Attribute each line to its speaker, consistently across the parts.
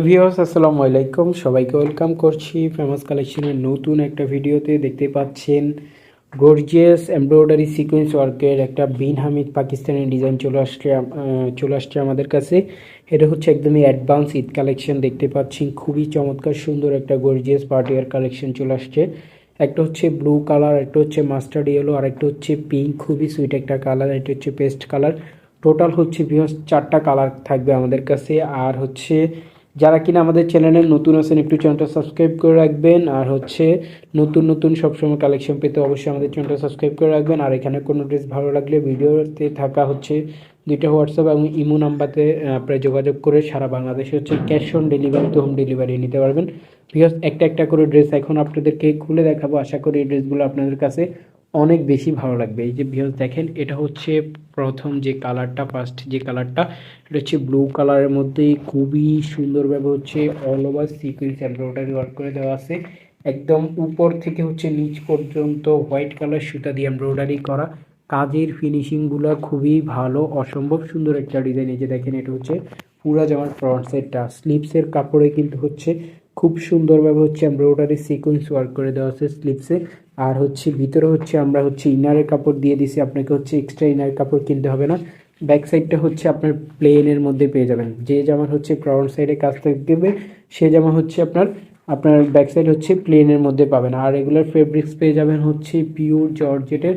Speaker 1: Viewers, আসসালামু আলাইকুম। সবাইকে ওয়েলকাম করছি ফেমাস কালেকশনের নতুন একটা ভিডিওতে। দেখতে পাচ্ছেন গর্জিয়াস এমব্রয়ডারি সিকোয়েন্স ওয়ার্কের একটা বিন হামিদ পাকিস্তানি ডিজাইন চলে আসছে চলে আসছে আমাদের কাছে। এটা হচ্ছে একদমই অ্যাডভান্স ঈদ কালেকশন দেখতে পাচ্ছি খুবই চমৎকার, সুন্দর একটা গর্জিয়াস পার্টিয়ার কালেকশন চলে আসছে। একটা হচ্ছে ব্লু কালার একটা হচ্ছে মাস্টার্ড ইয়েলো আর একটা হচ্ছে পিঙ্ক খুবই সুইট একটা কালার এটা হচ্ছে পেস্ট কালার টোটাল হচ্ছে ভিউয়ার্স, চারটা কালার থাকবে আমাদের কাছে। আর হচ্ছে যারা কিনা আমাদের চ্যানেলে নতুন আছেন, একটু চ্যানেলটা সাবস্ক্রাইব করে রাখবেন। আর হচ্ছে, নতুন নতুন সবসময় কালেকশন পেতে অবশ্যই আমাদের চ্যানেলটা সাবস্ক্রাইব করে রাখবেন। আর এখানে কোনো ড্রেস ভালো লাগলে ভিডিওতে থাকা হচ্ছে দুইটা হোয়াটসঅ্যাপ এবং ইমো নাম্বারে আপনারা যোগাযোগ করে সারা বাংলাদেশে হচ্ছে ক্যাশ অন ডেলিভারিতে হোম ডেলিভারি নিতে পারবেন। বিকজ একটা একটা করে ড্রেস এখন আপনাদেরকে খুলে দেখাবো। আশা করি এই ড্রেসগুলো আপনাদের কাছে অনেক বেশি ভালো লাগবে। এই যে ভিউজ দেখেন, এটা হচ্ছে প্রথম যে কালারটা ফার্স্ট যে কালারটা এটা হচ্ছে ব্লু কালারের মধ্যে খুবই সুন্দরভাবে হচ্ছে all over sequence embroidery work করে দেওয়া আছে। একদম উপর থেকে হচ্ছে নিচ পর্যন্ত হোয়াইট কালার সুতা দিয়ে এমব্রয়ডারি করা। কাজের ফিনিশিংগুলো খুবই ভালো, অসম্ভব সুন্দর একটা ডিজাইন এই যে দেখেন, এটা হচ্ছে পুরা জামার ফ্রন্ট সাইডটা স্লিপসের কাপড়ে কিন্তু হচ্ছে খুব সুন্দরভাবে হচ্ছে এমব্রয়ডারি সিকোয়েন্স ওয়ার্ক করে দেওয়া আছে স্লিপসে আর হচ্ছে ভিতরে হচ্ছে আমরা হচ্ছে ইনারের কাপড় দিয়ে দিছি, আপনাকে হচ্ছে এক্সট্রা ইনার কাপড় কিনতে হবে না। ব্যাক সাইডটা হচ্ছে আপনার প্লেনের মধ্যে পেয়ে যাবেন। যে জামার হচ্ছে ফ্রন্ট সাইডে কাজ থাকবে, সে জামা হচ্ছে আপনার আপনার ব্যাক সাইড হচ্ছে প্লেনের মধ্যে পাবেন। আর রেগুলার ফেব্রিক্স পেয়ে যাবেন হচ্ছে পিওর জর্জেটের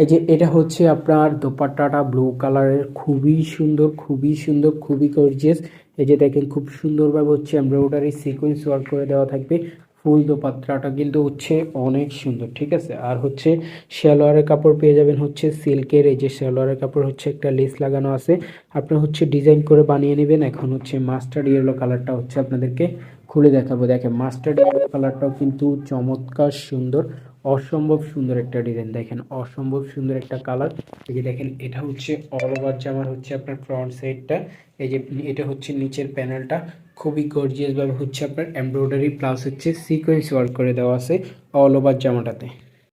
Speaker 1: এই যে এটা হচ্ছে আপনার দোপাট্টাটা ব্লু কালারের খুবই সুন্দর খুবই সুন্দর, খুবই গর্জিয়াস এই যে দেখেন, খুব সুন্দরভাবে হচ্ছে এমব্রয়ডারি সিকোয়েন্স ওয়ার্ক করে দেওয়া থাকবে। ফুল দোপাট্টাটা কিন্তু হচ্ছে অনেক সুন্দর, ঠিক আছে? আর হচ্ছে সালোয়ারের কাপড় পেয়ে যাবেন হচ্ছে সিল্কের, এই যে সালোয়ারের কাপড় হচ্ছে একটা লেস লাগানো আছে। আপনার হচ্ছে ডিজাইন করে বানিয়ে নেবেন। এখন হচ্ছে মাস্টার্ড ইয়েলো কালারটা হচ্ছে আপনাদেরকে খুলে দেখাবো। দেখেন মাস্টার্ড ইয়েলো কালারটাও কিন্তু চমৎকার সুন্দর। অসম্ভব সুন্দর একটা ডিজাইন দেখেন, অসম্ভব সুন্দর একটা কালার এই যে দেখেন, এটা হচ্ছে অল ওভার জামার হচ্ছে আপনার ফ্রন্ট সাইডটা এই যে এটা হচ্ছে নিচের প্যানেলটা খুবই গর্জিয়াস ভাবে হচ্ছে আপনার এমব্রয়ডারি প্লাস হচ্ছে সিকোয়েন্স ওয়ার্ক করে দেওয়া আছে অল ওভার জামাটাতে।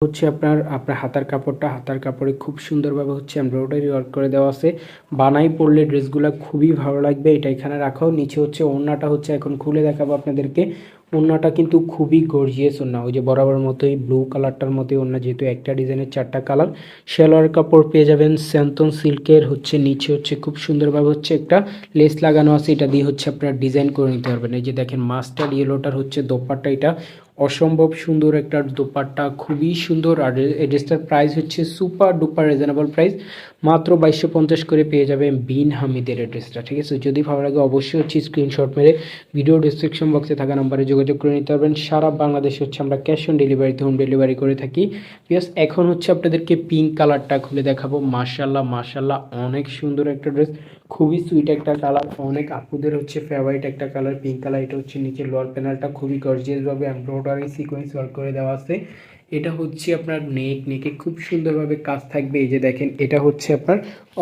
Speaker 1: হচ্ছে আপনার আপনার হাতার কাপড়টা, হাতার কাপড়ে খুব সুন্দরভাবে হচ্ছে এমব্রয়ডারি ওয়ার্ক করে দেওয়া আছে। বানাই পরলে ড্রেসগুলো খুবই ভালো লাগবে, এটা এখানে রাখাও। নিচে হচ্ছে ওড়নাটা হচ্ছে এখন খুলে দেখাবো আপনাদেরকে। ওড়নাটা কিন্তু খুবই গর্জিয়াস ওড়না, ওই যে বরাবর মতোই ব্লু কালারটার মতোই ওড়না, যেহেতু একটা ডিজাইনের চারটা কালার সেলোয়ার কাপড় পেয়ে যাবেন স্যান্তন সিল্কের হচ্ছে নিচে হচ্ছে খুব সুন্দরভাবে হচ্ছে একটা লেস লাগানো আছে, এটা দিয়ে হচ্ছে আপনারা ডিজাইন করে নিতে পারবেন। এই যে দেখেন মাস্টার ইয়েলোটার হচ্ছে দোপাট্টা এটা অসম্ভব সুন্দর একটা দোপাট্টা, খুবই সুন্দর। আর এই ড্রেসটার প্রাইস হচ্ছে সুপার ডুপার রিজনেবল প্রাইস মাত্র বাইশশো পঞ্চাশ করে পেয়ে যাবেন বিন হামিদের ড্রেসটা, ঠিক আছে? যদি ভালো লাগে অবশ্যই হচ্ছে স্ক্রিনশট মেরে ভিডিও ডিসক্রিপশন বক্সে থাকা নাম্বারে যোগাযোগ করে নিতে পারবেন। সারা বাংলাদেশে হচ্ছে আমরা ক্যাশ অন ডেলিভারিতে হোম ডেলিভারি করে থাকি। প্লাস এখন হচ্ছে আপনাদেরকে পিঙ্ক কালারটা খুলে দেখাবো। মার্শাল্লাহ মার্শাল্লাহ অনেক সুন্দর একটা ড্রেস খুবই সুইট একটা কালার অনেক আপুদের হচ্ছে ফেভারিট একটা কালার পিঙ্ক কালার এটা হচ্ছে নিচের লোয়ার প্যানেলটা খুবই গর্জিয়াসভাবে এমব্রয়ডারি সিকোয়েন্স ওয়ার্ক করে দেওয়া আছে। এটা হচ্ছে আপনার নেক নেকে খুব সুন্দরভাবে কাজ থাকবে। এই যে দেখেন, এটা হচ্ছে আপনার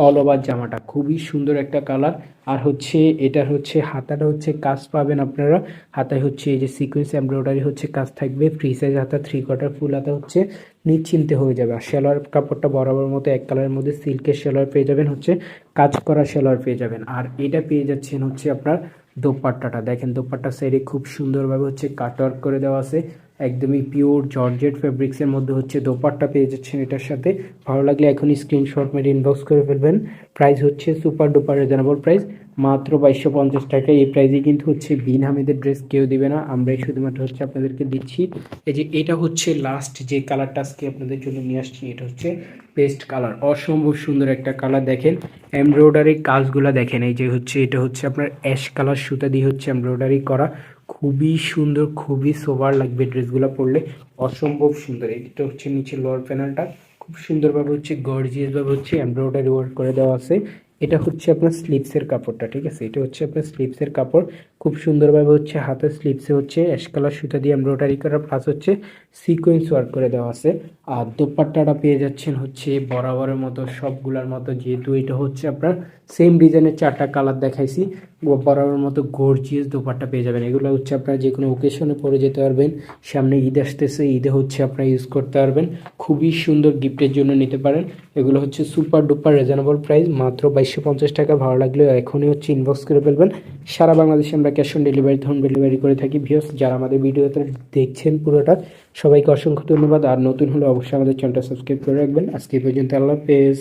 Speaker 1: অল ওভার জামাটা। খুবই সুন্দর একটা কালার আর হচ্ছে এটা হচ্ছে হাতাটা হচ্ছে কাজ পাবেন আপনারা। হাতায় হচ্ছে এই যে সিকোয়েন্স এমব্রয়ডারি হচ্ছে কাজ থাকবে। ফ্রি সাইজ হাতা থ্রি কোয়ার্টার ফুল হাতা হচ্ছে নিশ্চিন্তে হয়ে যাবে। আর সেলোয়ার কাপড়টা বরাবর মতো এক কালারের মধ্যে সিল্কের সেলোয়ার পেয়ে যাবেন। হচ্ছে কাজ করা সেলোয়ার পেয়ে যাবেন। আর এটা পেয়ে যাচ্ছেন হচ্ছে আপনার দোপাট্টাটা। দেখেন, দোপাট্টা সাইডে খুব সুন্দরভাবে হচ্ছে কাটওয়ার্ক করে দেওয়া আছে। একদমই পিওর জর্জেট ফেব্রিক্সের মধ্যে হচ্ছে দোপাট্টা পেয়ে যাচ্ছেন এটার সাথে। ভালো লাগলে এখনই স্ক্রিনশট মেরে ইনবক্স করে ফেলবেন। প্রাইস হচ্ছে সুপার ডুপার রিজনেবল প্রাইস মাত্র বাইশশো পঞ্চাশ টাকা। এই প্রাইসে কিন্তু হচ্ছে বিন হামিদের ড্রেস কেউ দিবে না। আমরাই শুধুমাত্র হচ্ছে আপনাদেরকে দিচ্ছি। এই যে এটা হচ্ছে লাস্ট যে কালারটা আজকে আপনাদের জন্য নিয়ে আসছি, এটা হচ্ছে পেস্ট কালার অসম্ভব সুন্দর একটা কালার দেখেন। এমব্রয়ডারি কাজগুলো দেখেন। এই যে হচ্ছে, এটা হচ্ছে আপনার অ্যাশ কালার সুতা দিয়ে হচ্ছে এমব্রয়ডারি করা। খুবই সুন্দর, খুবই সোবার লাগবে ড্রেসগুলো পরলে। অসম্ভব সুন্দর। এটা হচ্ছে নিচে লোয়ার প্যানেলটা খুব সুন্দরভাবে হচ্ছে গর্জিয়াসভাবে হচ্ছে এমব্রয়ডারি ওয়ার্ক করে দেওয়া আছে। এটা হচ্ছে আপনার স্লিপসের কাপড়টা, ঠিক আছে? এটা হচ্ছে আপনার স্লিপসের কাপড়। খুব সুন্দরভাবে হচ্ছে হাতের স্লিপসে হচ্ছে অ্যাশ কালার সুতা দিয়ে এমব্রয়ডারি করা প্লাস হচ্ছে সিকোয়েন্স ওয়ার্ক করে দেওয়া আছে। আর দোপাট্টাটা পেয়ে যাচ্ছেন হচ্ছে বরাবরের মতো, সবগুলার মতো। যেহেতু এটা হচ্ছে আপনার সেম ডিজাইনের চারটা কালার দেখাইছি। বরাবরের মতো গর্জিয়াস দোপাট্টা পেয়ে যাবেন। এগুলো হচ্ছে আপনার যে কোনো ওকেশনে পরে যেতে পারবেন। সামনে ঈদ আসতেছে, ঈদে হচ্ছে আপনারা ইউজ করতে পারবেন। খুবই সুন্দর গিফটের জন্য নিতে পারেন। এগুলো হচ্ছে সুপার ডুপার রিজনেবল প্রাইস মাত্র বাইশশো পঞ্চাশ টাকা। ভালো লাগলে এখনই হচ্ছে ইনবক্স করে ফেলবেন। সারা বাংলাদেশে আমরা cash on delivery home delivery করে থাকি। ভিউস যারা আমাদের ভিডিওতে দেখছেন পুরোটা, সবাইকে অসংখ্য ধন্যবাদ। আর নতুন হলে অবশ্যই আমাদের চ্যানেলটা সাবস্ক্রাইব করে রাখবেন। আজকে পর্যন্ত আল্লাহ হাফেজ।